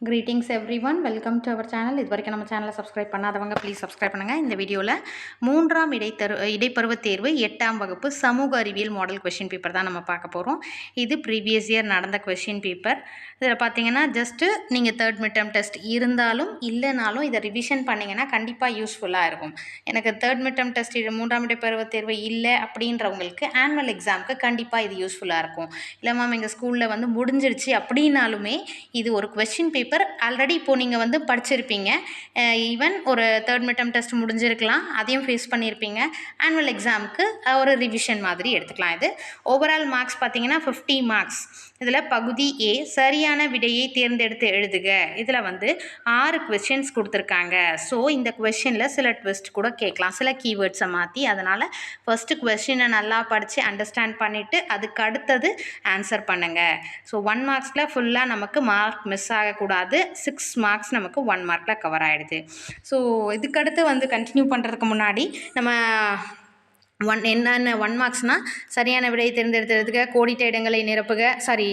Greetings everyone welcome to our channel இது வரைக்கும் நம்ம சேனலை சப்ஸ்கிரைப் பண்ணாதவங்க ப்ளீஸ் சப்ஸ்கிரைப் பண்ணுங்கள் இந்த வீடியோவில் மூன்றாம் இடைத்தரு இடைப்பருவத் தேர்வு எட்டாம் வகுப்பு சமூக அறிவியல் மாடல் கொஷின் பேப்பர் தான் நம்ம பார்க்க போகிறோம் இது ப்ரீவியஸ் இயர் நடந்த கொஷின் பேப்பர் இதில் பார்த்தீங்கன்னா ஜஸ்ட்டு நீங்கள் தேர்ட் மிட்டம் டெஸ்ட் இருந்தாலும் இல்லைனாலும் இதை ரிவிஷன் பண்ணிங்கன்னா கண்டிப்பாக யூஸ்ஃபுல்லாக இருக்கும். எனக்கு தேர்ட் மிட்டம் டெஸ்ட் மூன்றாம் இடைப்பருவத் தேர்வு இல்லை அப்படின்றவங்களுக்கு ஆனுவல் எக்ஸாமுக்கு கண்டிப்பாக இது யூஸ்ஃபுல்லாக இருக்கும். இல்லை மேம் எங்கள் ஸ்கூலில் வந்து முடிஞ்சிருச்சு அப்படின்னாலுமே இது ஒரு கொஷின் பேப்பர் ஆல்ரெடி இப்போது நீங்கள் வந்து படிச்சிருப்பீங்க. ஈவன் ஒரு தேர்ட் மிட்டம் டெஸ்ட் முடிஞ்சிருக்கலாம். அதையும் ஃபேஸ் பண்ணியிருப்பீங்க ஆனுவல் எக்ஸாமுக்கு ஒரு ரிவிஷன் மாதிரி எடுத்துக்கலாம். இது ஓவரால் மார்க்ஸ் பார்த்தீங்கன்னா ஃபிஃப்டி மார்க்ஸ் இதில் பகுதி ஏ சரியான விடையை தேர்ந்தெடுத்து எழுதுக. இதில் வந்து ஆறு கொஷின்ஸ் கொடுத்துருக்காங்க. ஸோ இந்த கொஷினில் சில ட்விஸ்ட் கூட கேட்கலாம். சில கீவேர்ட்ஸை மாற்றி அதனால் ஃபஸ்ட்டு கொஷினை நல்லா படித்து அண்டர்ஸ்டாண்ட் பண்ணிவிட்டு அதுக்கு அடுத்தது ஆன்சர் பண்ணுங்கள் ஸோ ஒன் மார்க்ஸில் ஃபுல்லாக நமக்கு மார்க் மிஸ் ஆகக்கூடாது. சிக்ஸ் மார்க்ஸ் நமக்கு ஒன் மார்க்கில் கவர் ஆகிடுது ஸோ இதுக்கடுத்து வந்து கண்டினியூ பண்ணுறதுக்கு முன்னாடி நம்ம ஒன் என்னென்ன ஒன் மார்க்ஸ்னால் சரியான விடையை தேர்ந்தெடுத்துறதுக்கு கோடிட்ட இடங்களை நிரப்புக சாரி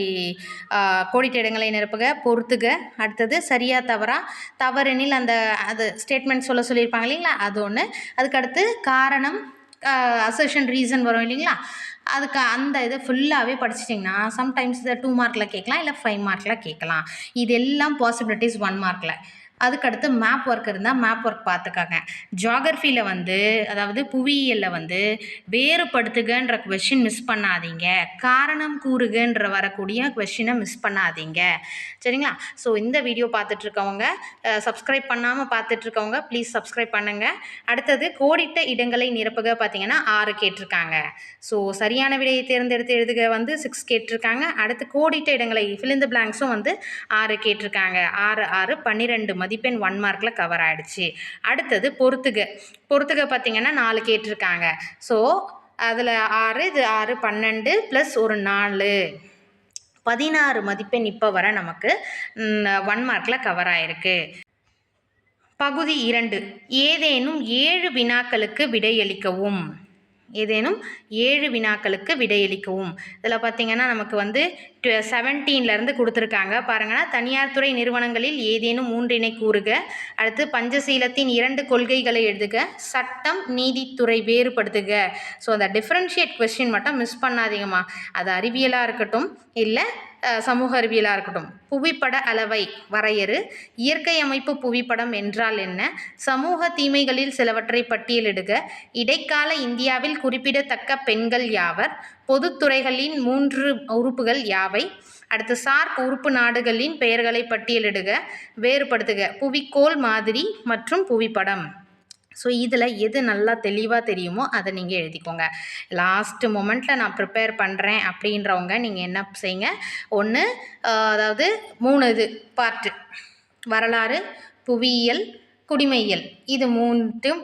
கோடிட்ட இடங்களை நிரப்புக பொறுத்துக. அடுத்தது சரியாக தவறா தவறெனில் அந்த அது ஸ்டேட்மெண்ட் சொல்ல சொல்லியிருப்பாங்க இல்லைங்களா? அது ஒன்று அதுக்கடுத்து காரணம் அசர்ஷன் ரீசன் வரும் இல்லைங்களா? அதுக்கு அந்த இதை ஃபுல்லாகவே படிச்சிட்டிங்கன்னா சம்டைம்ஸ் இதை டூ மார்க்கில் கேட்கலாம் இல்லை ஃபைவ் மார்க்கில் கேட்கலாம். இது எல்லாம் பாசிபிலிட்டிஸ் ஒன் மார்க்கில் அதுக்கடுத்து மேப் ஒர்க் இருந்தால் மேப் ஒர்க் பார்த்துக்கோங்க ஜியாகிரஃபியில் வந்து அதாவது புவியியலில் வந்து வேறுபடுத்துகன்ற கொஷின் மிஸ் பண்ணாதீங்க. காரணம் கூறுகன்ற வரக்கூடிய கொஷினை மிஸ் பண்ணாதீங்க. சரிங்களா? ஸோ இந்த வீடியோ பார்த்துட்ருக்கவங்க சப்ஸ்கிரைப் பண்ணாமல் பார்த்துட்ருக்கவங்க ப்ளீஸ் சப்ஸ்கிரைப் பண்ணுங்கள் அடுத்தது கோடிட்ட இடங்களை நிரப்புக பார்த்தீங்கன்னா ஆறு கேட்டிருக்காங்க ஸோ சரியான விடையை தேர்ந்தெடுத்து எழுதுக வந்து சிக்ஸ் கேட்டிருக்காங்க அடுத்து கோடிட்ட இடங்களை ஃபிலிந்த பிளாங்க்ஸும் வந்து ஆறு கேட்டிருக்காங்க ஆறு ஆறு பன்னிரெண்டு மதிப்பெண் ஒன் மார்க்கில் கவர் ஆகிடுச்சு அடுத்தது பொறுத்துக. பொறுத்துக பார்த்தீங்கன்னா நாலு கேட்டிருக்காங்க. ஸோ அதில் ஆறு இது ஆறு பன்னெண்டு ப்ளஸ் ஒரு நாலு. பதினாறு மதிப்பெண் இப்போ வர நமக்கு ஒன் மார்க்கில் கவர் ஆயிருக்கு. பகுதி இரண்டு. ஏதேனும் ஏழு வினாக்களுக்கு விடையளிக்கவும். ஏதேனும் ஏழு வினாக்களுக்கு விடையளிக்கவும். இதில் பார்த்திங்கன்னா நமக்கு வந்து செவன்டீன்லேருந்து கொடுத்துருக்காங்க. பாருங்கன்னா தனியார் துறை நிறுவனங்களில் ஏதேனும் மூன்றினை கூறுக. அடுத்து பஞ்சசீலத்தின் இரண்டு கொள்கைகளை எழுதுக. சட்டம் நீதித்துறை வேறுபடுத்துக. ஸோ அந்த டிஃப்ரென்ஷியேட் கொஸ்டின் மட்டும் மிஸ் பண்ணாதீங்கம்மா. அது அறிவியலாக இருக்கட்டும் இல்லை சமூக அறிவியலாக இருக்கட்டும். புவிப்பட அளவை வரையறு. இயற்கை அமைப்பு புவிப்படம் என்றால் என்ன? சமூக தீமைகளில் சிலவற்றை பட்டியலிடுக. இடைக்கால இந்தியாவில் குறிப்பிடத்தக்க பெண்கள் யாவர்? பொதுத்துறைகளின் மூன்று உறுப்புகள் யாவை? அடுத்து சார்க் உறுப்பு நாடுகளின் பெயர்களை பட்டியலிடுக வேறுபடுத்துக. புவிக்கோள் மாதிரி மற்றும் புவிப்படம். ஸோ இதில் எது நல்லா தெளிவாக தெரியுமோ அதை நீங்கள் எழுதிக்கோங்க. லாஸ்ட்டு மொமெண்ட்டில் நான் ப்ரிப்பேர் பண்ணுறேன் அப்படின்றவங்க நீங்கள் என்ன செய்யுங்க. ஒன்று அதாவது மூணு இது பார்ட்டு வரலாறு புவியியல் குடிமையியல். இது மூன்றும்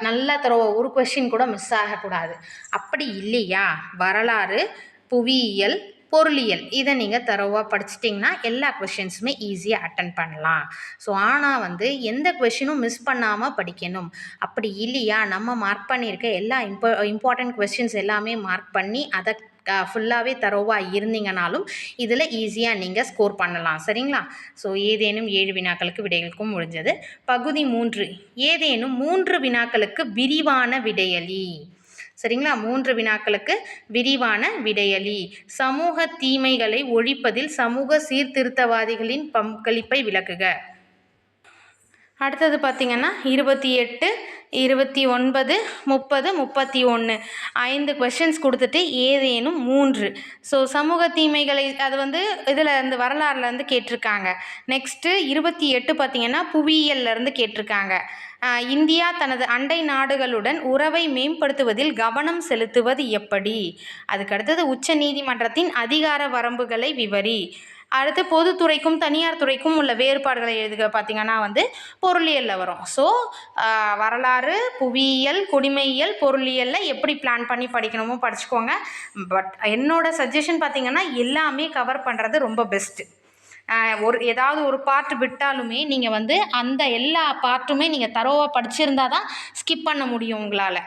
நல்லா தர ஒரு கொஷின் கூட மிஸ் ஆகக்கூடாது. அப்படி இல்லையா? வரலாறு புவியியல் பொருளியல் இதை நீங்கள் தரவாக படிச்சிட்டிங்கன்னா எல்லா கொஷின்ஸுமே ஈஸியாக அட்டன் பண்ணலாம். ஸோ ஆனால் வந்து எந்த கொஷினும் மிஸ் பண்ணாமல் படிக்கணும். அப்படி இல்லையா? நம்ம மார்க் பண்ணியிருக்க எல்லா இம்போ இம்பார்ட்டண்ட் கொஷின்ஸ் எல்லாமே மார்க் பண்ணி அதை ஃபுல்லாகவே தரோவாக இருந்தீங்கனாலும் இதில் ஈஸியாக நீங்கள் ஸ்கோர் பண்ணலாம். சரிங்களா? ஸோ ஏதேனும் ஏழு வினாக்களுக்கு விடைகளுக்கும் முடிஞ்சது. பகுதி மூன்று. ஏதேனும் மூன்று வினாக்களுக்கு விரிவான விடையலி. சரிங்களா? மூன்று வினாக்களுக்கு விரிவான விடையலி. சமூக தீமைகளை ஒழிப்பதில் சமூக சீர்திருத்தவாதிகளின் பங்களிப்பை விளக்குக. அடுத்தது பார்த்திங்கன்னா இருபத்தி எட்டு இருபத்தி ஒன்பது முப்பது முப்பத்தி ஒன்று. ஐந்து கொஷின்ஸ் கொடுத்துட்டு ஏதேனும் மூன்று. ஸோ சமூக தீமைகளை அது வந்து இதில் இருந்து வரலாறுலேருந்து கேட்டிருக்காங்க. நெக்ஸ்ட்டு இருபத்தி எட்டு பார்த்திங்கன்னா புவியியல்லேருந்து கேட்டிருக்காங்க. இந்தியா தனது அண்டை நாடுகளுடன் உறவை மேம்படுத்துவதில் கவனம் செலுத்துவது எப்படி? அதுக்கடுத்தது உச்ச நீதிமன்றத்தின் அதிகார வரம்புகளை விவரி. அடுத்து பொதுத்துறைக்கும் தனியார் துறைக்கும் உள்ள வேறுபாடுகளை எழுதுக. பார்த்திங்கன்னா வந்து பொருளியலில் வரும். ஸோ வரலாறு புவியியல் குடிமையியல் பொருளியலில் எப்படி பிளான் பண்ணி படிக்கணுமோ படிச்சுக்கோங்க. பட் என்னோடய சஜஷன் பார்த்திங்கன்னா எல்லாமே கவர் பண்ணுறது ரொம்ப பெஸ்ட்டு ஒரு ஏதாவது ஒரு பார்ட் விட்டாலுமே நீங்கள் வந்து அந்த எல்லா பார்ட்டுமே நீங்கள் தரோவாக படிச்சிருந்தா தான் ஸ்கிப் பண்ண முடியும் உங்களால்.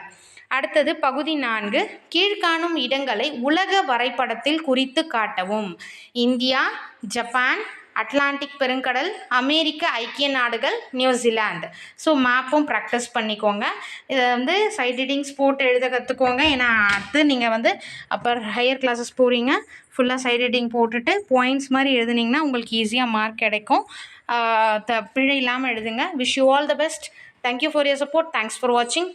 அடுத்தது பகுதி நான்கு கீழ்காணும் இடங்களை உலக வரைபடத்தில் குறித்து காட்டவும். இந்தியா ஜப்பான் அட்லாண்டிக் பெருங்கடல் அமெரிக்க ஐக்கிய நாடுகள் நியூசிலாந்து. ஸோ மேப்பும் ப்ராக்டிஸ் பண்ணிக்கோங்க. இதை வந்து சைட் ரீடிங்ஸ் போட்டு எழுத கற்றுக்கோங்க ஏன்னா அடுத்து நீங்கள் வந்து அப்போ ஹையர் கிளாஸஸ் போகிறீங்க ஃபுல்லாக சைட் ரீடிங் போட்டுட்டு பாயிண்ட்ஸ் மாதிரி எழுதுனீங்கன்னா உங்களுக்கு ஈஸியாக மார்க் கிடைக்கும். த பிழை இல்லாமல் எழுதுங்க. Wish you all the best thank you for your support thanks for வாட்சிங்